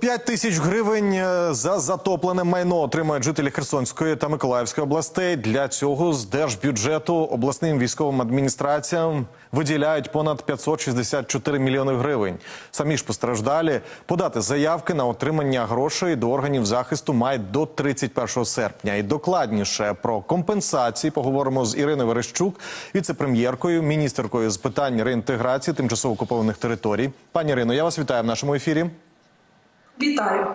5 тисяч гривень е, за затоплене майно отримають жителі Херсонської та Миколаївської областей. Для цього з держбюджету обласним військовим адміністраціям виділяють понад 564 мільйони гривень. Самі ж постраждалі подати заявки на отримання грошей до органів захисту мають до 31 серпня. І докладніше про компенсації поговоримо з Іриною Верещук, віце-прем'єркою, міністеркою з питань реінтеграції тимчасово окупованих територій. Пані Ірино, я вас вітаю в нашому ефірі. Вітаю.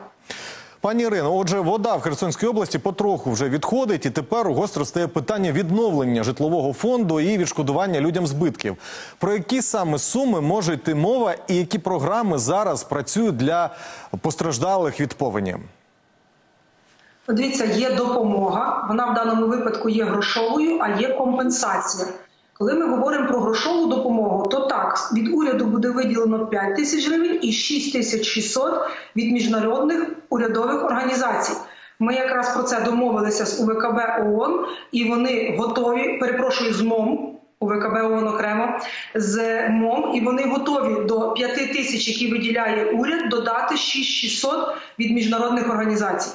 Пані Ірино, отже, вода в Херсонській області потроху вже відходить, і тепер гостро стає питання відновлення житлового фонду і відшкодування людям збитків. Про які саме суми може йти мова, і які програми зараз працюють для постраждалих від повені? Дивіться, є допомога. Вона в даному випадку є грошовою, а є компенсація. Коли ми говоримо про грошову допомогу, то так від уряду буде виділено 5 тисяч гривень і 6 тисяч 600 від міжнародних урядових організацій. Ми якраз про це домовилися з УВКБ ООН, і вони готові. Перепрошую з МОМ. УВКБ ООН окремо з МОМ, і вони готові до 5 тисяч, які виділяє уряд, додати 6600 від міжнародних організацій.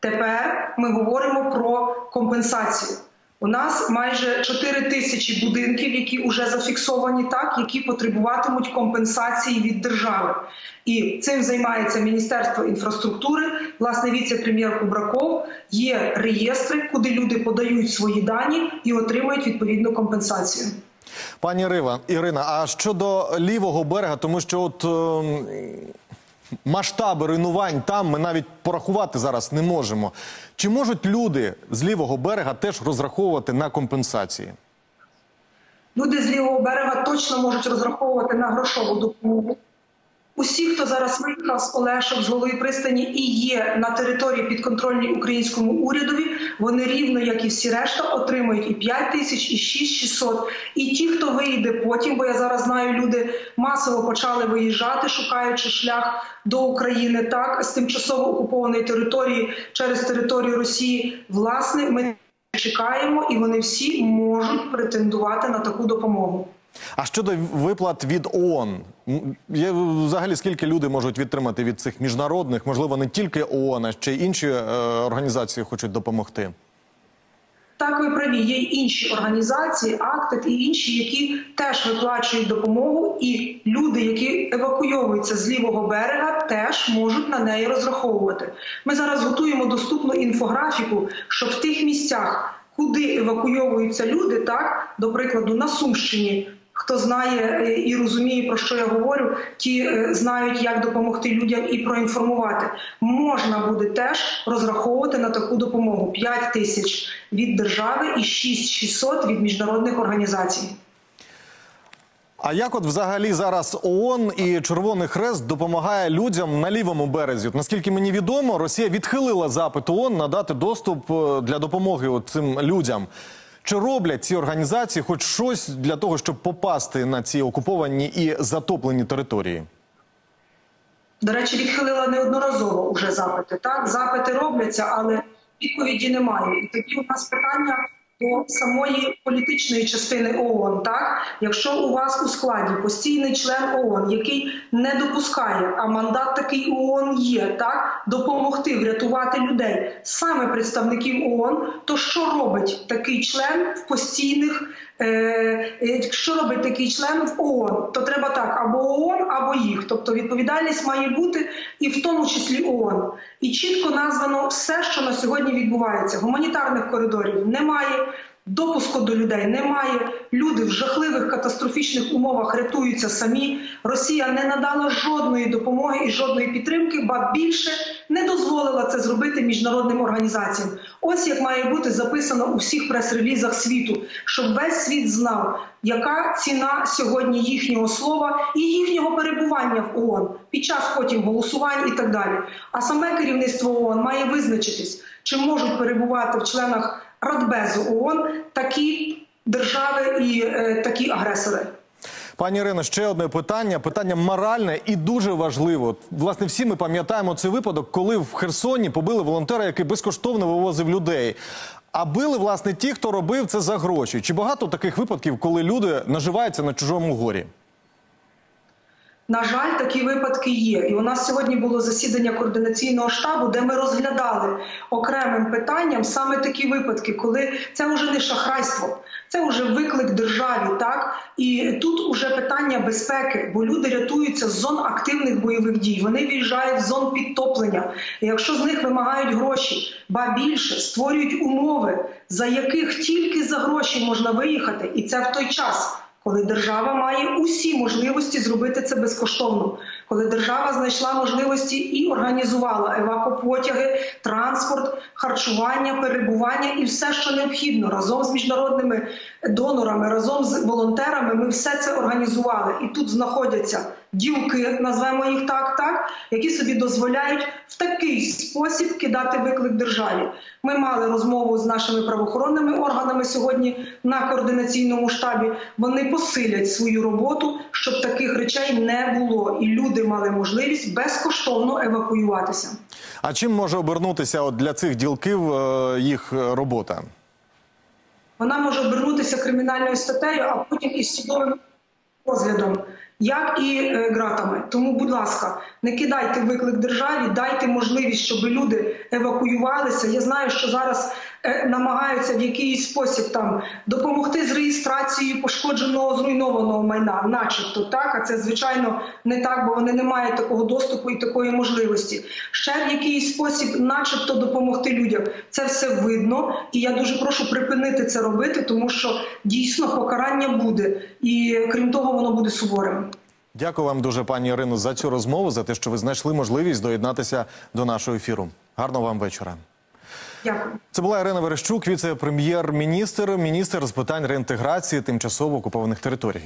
Тепер ми говоримо про компенсацію. У нас майже 4 тисячі будинків, які вже зафіксовані так, які потребуватимуть компенсації від держави. І цим займається Міністерство інфраструктури. Власне, віце-прем'єр Кубраков є реєстри, куди люди подають свої дані і отримують відповідну компенсацію. Пані Рива, Ірина, а щодо лівого берега, тому що от ем, масштаби руйнувань там ми навіть порахувати зараз не можемо. Чи можуть люди з лівого берега теж розраховувати на компенсації? Люди з лівого берега точно можуть розраховувати на грошову допомогу. Усі, хто зараз виїхав з Олешок, з голови пристані і є на території підконтрольній українському урядові, вони рівно, як і всі решта, отримують і 5 тисяч, і 6600. І ті, хто виїде потім, бо я зараз знаю, люди масово почали виїжджати, шукаючи шлях до України, так з тимчасово окупованої території через територію Росії. Власне, ми чекаємо, і вони всі можуть претендувати на таку допомогу. А щодо виплат від ООН, взагалі скільки люди можуть відтримати від цих міжнародних, можливо, не тільки ООН, а ще й інші е, організації хочуть допомогти? Так, ви праві. Є інші організації, актит і інші, які теж виплачують допомогу, і люди, які евакуйовуються з лівого берега, теж можуть на неї розраховувати. Ми зараз готуємо доступну інфографіку, щоб в тих місцях, куди евакуйовуються люди, так до прикладу, на Сумщині. Хто знає е, і розуміє, про що я говорю, ті е, знають, як допомогти людям і проінформувати. Можна буде теж розраховувати на таку допомогу: 5 тисяч від держави і 6600 від міжнародних організацій. А як от взагалі зараз ООН і Червоний Хрест допомагає людям на лівому березі? От, наскільки мені відомо, Росія відхилила запит ООН надати доступ е, для допомоги цим людям. Чи роблять ці організації хоч щось для того, щоб попасти на ці окуповані і затоплені території? До речі, відхилила неодноразово уже запити. Так, запити робляться, але відповіді немає. І тоді у нас питання до самої політичної частини ООН. Так, якщо у вас у складі постійний член ООН, який не допускає, а мандат такий ООН є, так допомогти врятувати людей, саме представників ООН, то що робить такий член в постійних? Е, Якщо робить такий член в ООН, то треба так або ООН, або їх. Тобто відповідальність має бути і в тому числі ООН. І чітко названо все, що на сьогодні відбувається. Гуманітарних коридорів немає. Допуску до людей немає. Люди в жахливих катастрофічних умовах рятуються самі. Росія не надала жодної допомоги і жодної підтримки, ба більше не дозволила це зробити міжнародним організаціям. Ось як має бути записано у всіх прес-релізах світу, щоб весь світ знав, яка ціна сьогодні їхнього слова і їхнього перебування в ООН під час потім голосувань і так далі. А саме керівництво ООН має визначитись, чи можуть перебувати в членах Радбезу ООН такі держави і е, такі агресори. Пані Ірино, ще одне питання. Питання моральне і дуже важливо. Власне, всі ми пам'ятаємо цей випадок, коли в Херсоні побили волонтера, який безкоштовно вивозив людей. А били власне ті, хто робив це за гроші. Чи багато таких випадків, коли люди наживаються на чужому горі? На жаль, такі випадки є. І у нас сьогодні було засідання координаційного штабу, де ми розглядали окремим питанням саме такі випадки, коли це вже не шахрайство, це вже виклик державі. Так і тут уже питання безпеки, бо люди рятуються з зон активних бойових дій. Вони виїжджають з зон підтоплення. Якщо з них вимагають гроші, ба більше створюють умови, за яких тільки за гроші можна виїхати, і це в той час коли держава має усі можливості зробити це безкоштовно, коли держава знайшла можливості і організувала евакопотяги, транспорт, харчування, перебування і все, що необхідно, разом з міжнародними донорами, разом з волонтерами, ми все це організували. І тут знаходяться ділки, назвемо їх так, так, які собі дозволяють в такий спосіб кидати виклик державі. Ми мали розмову з нашими правоохоронними органами сьогодні на координаційному штабі. Вони посилять свою роботу, щоб таких речей не було, і люди мали можливість безкоштовно евакуюватися. А чим може обернутися от для цих ділків е, їх робота? Вона може обернутися кримінальною статтею, а потім і судовим розглядом, як і е, ґратами. Тому, будь ласка, не кидайте виклик державі, дайте можливість, щоб люди евакуювалися. Я знаю, що зараз намагаються в якийсь спосіб там допомогти з реєстрацією пошкодженого зруйнованого майна, начебто так. А це звичайно не так, бо вони не мають такого доступу і такої можливості. Ще в якийсь спосіб, начебто, допомогти людям. Це все видно, і я дуже прошу припинити це робити, тому що дійсно покарання буде, і крім того, воно буде суворим. Дякую вам дуже, пані Ірино, за цю розмову, за те, що ви знайшли можливість доєднатися до нашого ефіру. Гарного вам вечора. Дякую. Це була Ірина Верещук, віце-прем'єр-міністр, міністр з питань реінтеграції тимчасово окупованих територій.